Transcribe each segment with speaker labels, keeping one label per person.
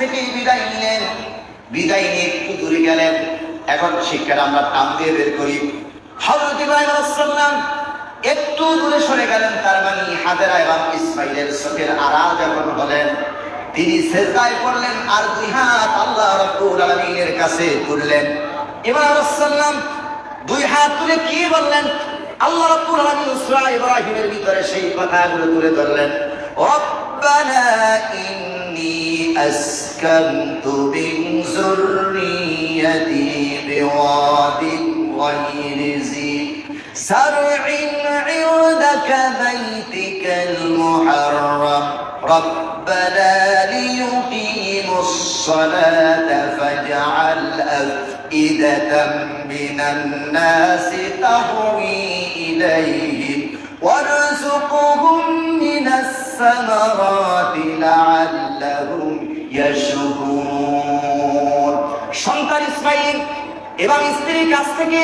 Speaker 1: থেকে বিদায় নিলেন। বিদায় নিয়ে একটু দূরে গেলেন। এখন শিক্ষাটা আমরা টান দিয়ে বের করি। হজরত ইব্রাহিম আলাইসাল্লাম একটু দূরে সরে গেলেন। তার মানে হাজেরা এবং ইসমাইলের চোখের আড়াল যখন হলেন, তিনি সেজদায় পড়লেন আর দুই হাত আল্লাহ রাব্বুল আলামিনের কাছে তুললেন। ইব্রাহিম আলাইসাল্লাম দুই হাত তুলে কি বললেন? আল্লাহ রাব্বুল আলামিন ইব্রাহিমের ভিতরে সেই কথাগুলো তুলে ধরলেন। রব্বানা ইন্নী أسكنت من ذريتي بواد غير ذي سرع عودك بيتك المحرم. ربنا ليقيم الصلاة فاجعل أفئدة من الناس تهوي إليهم. وارزقهم من الثمرات لعلهم সন্তান ইসমাইল এবং স্ত্রীর কাছ থেকে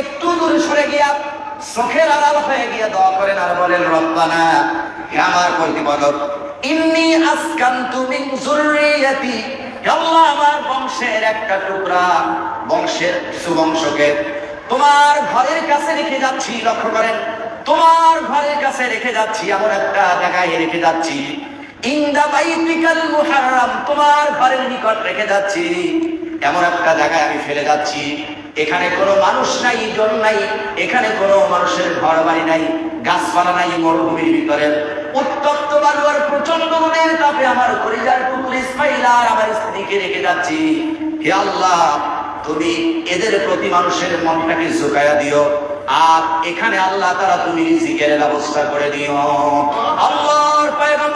Speaker 1: একটু দূরে সরে গিয়া চোখের আড়াল হয়ে গিয়ে দোয়া করেন আর বলেন, রব্বানা, হে আমার প্রতিপালক, ইন্নি আসকান্তু মিন যুররিয়াতি। আল্লাহ, আমার বংশের একটা টুকরা, বংশের সুবংশকে তোমার ঘরের কাছে রেখে যাচ্ছি, লক্ষ্য করেন, তোমার ঘরের কাছে রেখে যাচ্ছি, এমন একটা জায়গায় রেখে যাচ্ছি তোমার ঘরের নিকট রেখে যাচ্ছি। এমন একটা জায়গায় আমি ফেলে যাচ্ছি। এখানে কোনো মানুষ নাই জন নাই, এখানে কোনো মানুষের ঘর বাড়ি নাই, গাছপালা নাই, মরুভূমির ভিতরে। উত্তপ্ত বালু আর প্রচণ্ড মনের তাপে আমার ইসমাইল আর আমার স্ত্রীকে রেখে যাচ্ছি। হে আল্লাহ, তুমি এদের প্রতি মানুষের মনটাকে ঝুঁকাইয়া দিও। আর এখানে আল্লাহ তারা তুমি রিজিকের ব্যবস্থা করে দিও। আল্লাহর পয়গম্বর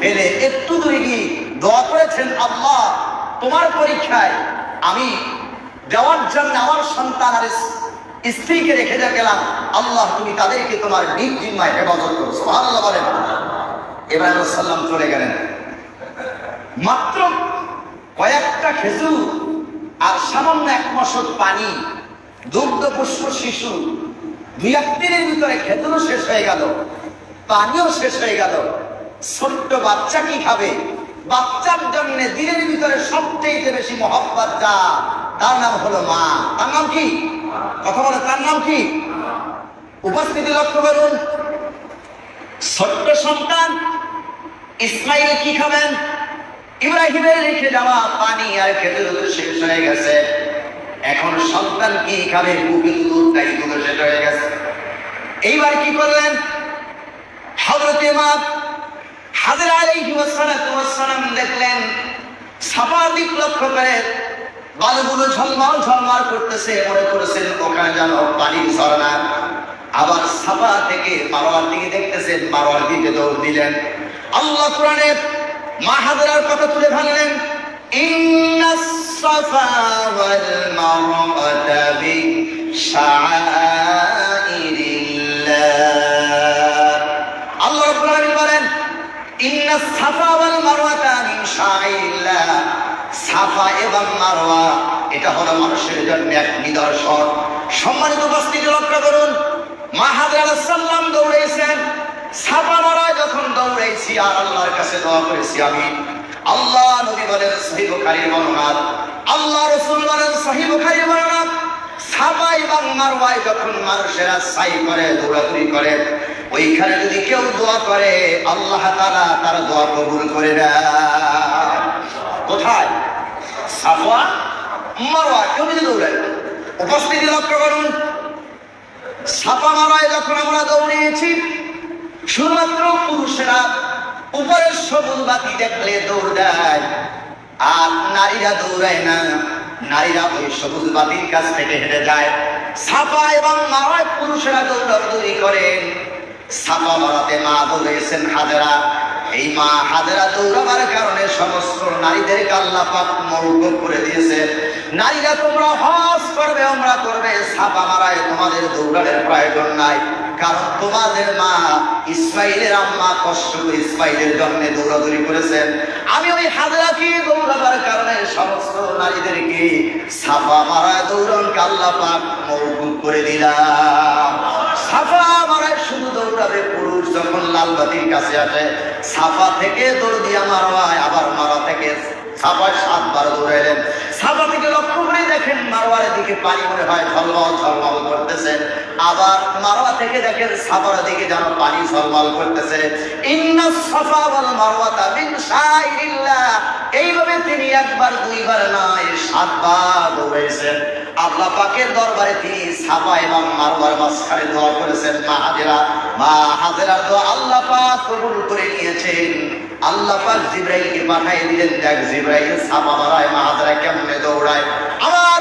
Speaker 1: ফেলে একটু দূরে গিয়ে দোয়া করেছেন, আল্লাহ, তোমার পরীক্ষায় আমি দেওয়ার জন্য আমার সন্তান আর স্ত্রীকে রেখে যা গেলাম। আল্লাহ, তুমি তাদেরকে তোমার নিজ জিম্মায় হেফাজত করো। সুবহানাল্লাহ বলেন। ইব্রাহিম সাল্লাম চলে গেলেন। মাত্র কয়েকটা খেজুর আর সামান্য এক মশক পানি, দুগ্ধ পুষ্প শিশু, দুই এক দিনের ভিতরে খেজুরও শেষ হয়ে গেল, পানিও শেষ হয়ে গেল। ছোট্ট বাচ্চা কি খাবে? বাচ্চার জন্য দিনের ভিতরে সবচেয়ে বেশি মহব্বত যা? তার নাম হলো মা। তার নাম কি? কথা বলে, তার নাম কি? উপস্থিতি লক্ষ্য করুন। ছোট্ট সন্তান, ইসমাইল কি খাবেন? ইব্রাহিমের রেখে যাওয়া পানি আর খেতে দুধ শেষ হয়ে গেছে। এখন সন্তান কি খাবে? বুকের দুধটাই দুধ শেষ হয়ে গেছে। এইবার কি করলেন? হজরতে মা হাজরা আলাইহি ওয়াসাল্লাতু ওয়াসসালাম দেখলেন, সাফার দিক লক্ষ্য করে বালুগুলো ঝলমল ঝলমল করতেছে, মনে করেছেন ওখানে যেন পানির ঝর্ণা। আবার সাফা থেকে মারোয়ার দিকে দেখতেছেন, মারোয়ার দিকে দৌড় দিলেন। আল্লাহ কোরআনে মা হাজরার কথা তুলে ধরলেন ইন্নাস সাফা ওয়াল মারওয়াতা মিন সাফা এবং মারওয়া, এটা হলো মানুষের জন্য এক নিদর্শন। সম্মানিত উপস্থিতি লক্ষ্য করুন, মা হাজরা সাল্লাম দৌড়েছেন সাফা মারায় যখন দৌড়েছি আর আল্লাহর কাছে দোয়া করেছি আমি। আল্লাহ নবী বলেন, সহিহ বুখারীর বর্ণনা। আল্লাহ রাসূল বলেন, সহিহ বুখারীর বর্ণনা। সাফা এবং মারওয়ায় যখন মানুষেরা সাই করে, দৌড়াদৌড়ি করে, ওইখানে যদি কেউ দোয়া করে, আল্লাহ তারা তার দোয়া কবুল করে দেয় কোথায়? সাফা মারওয়া, কেউ যদি দৌড়ায়, উপস্থিতি লক্ষ্য করুন। সাফা মারায় যখন আমরা দৌড়িয়েছি, শুধুমাত্র পুরুষেরা উপরের সবুজ বাতি দেখলে দৌড় দেয়, আর নারীরা দৌড়ায় না। নারীরা ওই সবুজ বাতির কাছ থেকে হেঁটে যায়। সাফা এবং মারায় পুরুষেরা দৌড়াদৌড়ি করেন সাফা মারাতে মা দৌড়েছেন হাজারা, এই মা হাজেরা দৌড়াবার কারণে সমস্ত নারীদেরকে আল্লাহ পাক মৌকুব করে দিয়েছেন নারীরা তোমরা হজ করবে আমরা করবে। ছাপা মারায় তোমাদের দৌড়ানোর প্রয়োজন নাই। কারণ তোমাদের মা ইসমাইলের আম্মা কষ্ট করে ইসমাইলের জন্য দৌড়াদৌড়ি করেছেন। আমি ওই হাজরাকে ছাপা মারায় দৌড়ন কাল্লা পাক মৌকুব করে দিলাম। সাফা মারায় শুধু দৌড়াবে পুরুষ যখন লাল বাতির কাছে আসে। সাফা থেকে দৌড় দিয়ে মারা হয় আবার মারা থেকে সাফায় সাতবার দৌড়াইলেন। সাফা থেকে দেখেন মারোয়ারের দিকে পানি মনে হয় ঝলমল ঝলমল করতেছে। আবার মারোয়া থেকে দেখেন সাফার দিকে যেন পানি ঝলমল করতেছে। ইন্না সাফা ওয়াল মারওয়াতা মিন শাইরিল্লাহ। এইভাবে তিনি একবার, দুইবার নয় সাতবার দৌড়াইছেন। আল্লাহ পাকের দরবারে তিনি সাফা এবং মারওয়ার মাঝখানে দোয়া করেছেন, মা হাজেরা, মা হাজেরার দোয়া আল্লাহ পাক কবুল করে নিয়েছেন। আল্লাহ পাক জিব্রাইলকে পাঠিয়ে দিলেন, দেখ জিব্রাইল সাফা মারায়, মা হাজেরা কেমনে দৌড়ায়। আমার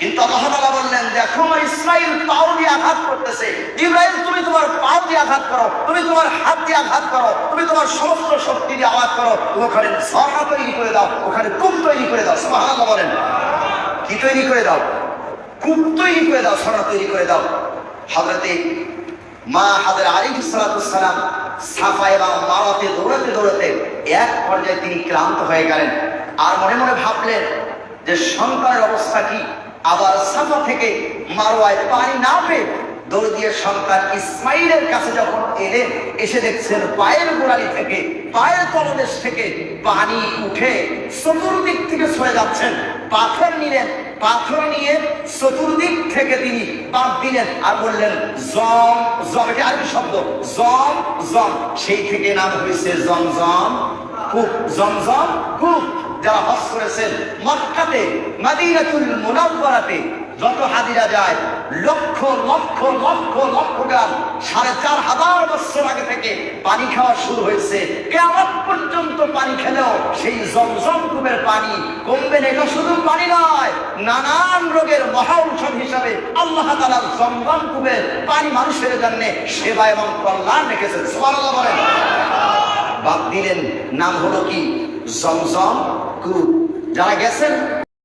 Speaker 1: কিন্তু আল্লাহ তাআলা বললেন, দেখো আমার ইসমাইল পাও দিয়ে আঘাত করতেছে। ইব্রাহিম তুমি তোমার পাও দিয়ে আঘাত করো, তুমি তোমার হাত দিয়ে আঘাত করো, তুমি তোমার সমস্ত শক্তি দিয়ে আঘাত করো ওখানে ঝর্ণা তৈরি করে দাও, ওখানে কূপ তৈরি করে দাও। সুবহানাল্লাহ বলেন। কি তৈরি করে দাও? কূপ তৈরি করে দাও সরা তৈরি করে দাও। হজরতে মা হাজার আলিফ সালাম সাফা এবং মারাতে দৌড়াতে দৌড়াতে এক পর্যায়ে তিনি ক্লান্ত হয়ে গেলেন। আর মনে মনে ভাবলেন যে সন্তানের অবস্থা কি? আবার সাফা থেকে মারোয়ায় পানি না পেয়ে দৌড় দিয়ে সন্তান ইসমাইলের কাছে যখন এলেন, এসে দেখছেন পায়ের গোড়ালি থেকে, পায়ের তলদেশ থেকে পানি উঠে চতুর্দিক থেকে সরে যাচ্ছেন। পাথর নিলেন, পাথর নিয়ে চতুর্দিক থেকে তিনি পাপ দিলেন আর বললেন, জম জম। এটা আরবি শব্দ। জম জম। সেই থেকে নাম হয়েছে জমজম, কূপ। জমজম, কূপ। যারা হজ করেছেন, মক্কাতে, মাদিনাতুল মুনাওয়ারাতে যত হাজিরা যায়, লক্ষ লক্ষ লক্ষ লক্ষ গান সাড়ে চার হাজার বছর আগে থেকে পানি খাওয়া শুরু হয়েছে। কেমন পর্যন্ত পানি খেলেও সেই জমজম কূপের পানি কমবে না। এটা শুধু পানি নয়, নানান রোগের মহা ঔষধ হিসাবে আল্লাহ তালার জমজম কূপের পানি মানুষের জন্য সেবা এবং কল্যাণ সুবহানাল্লাহ বাদ দিলেন, নাম হলো কি? জমজম কূপ যারা গেছেন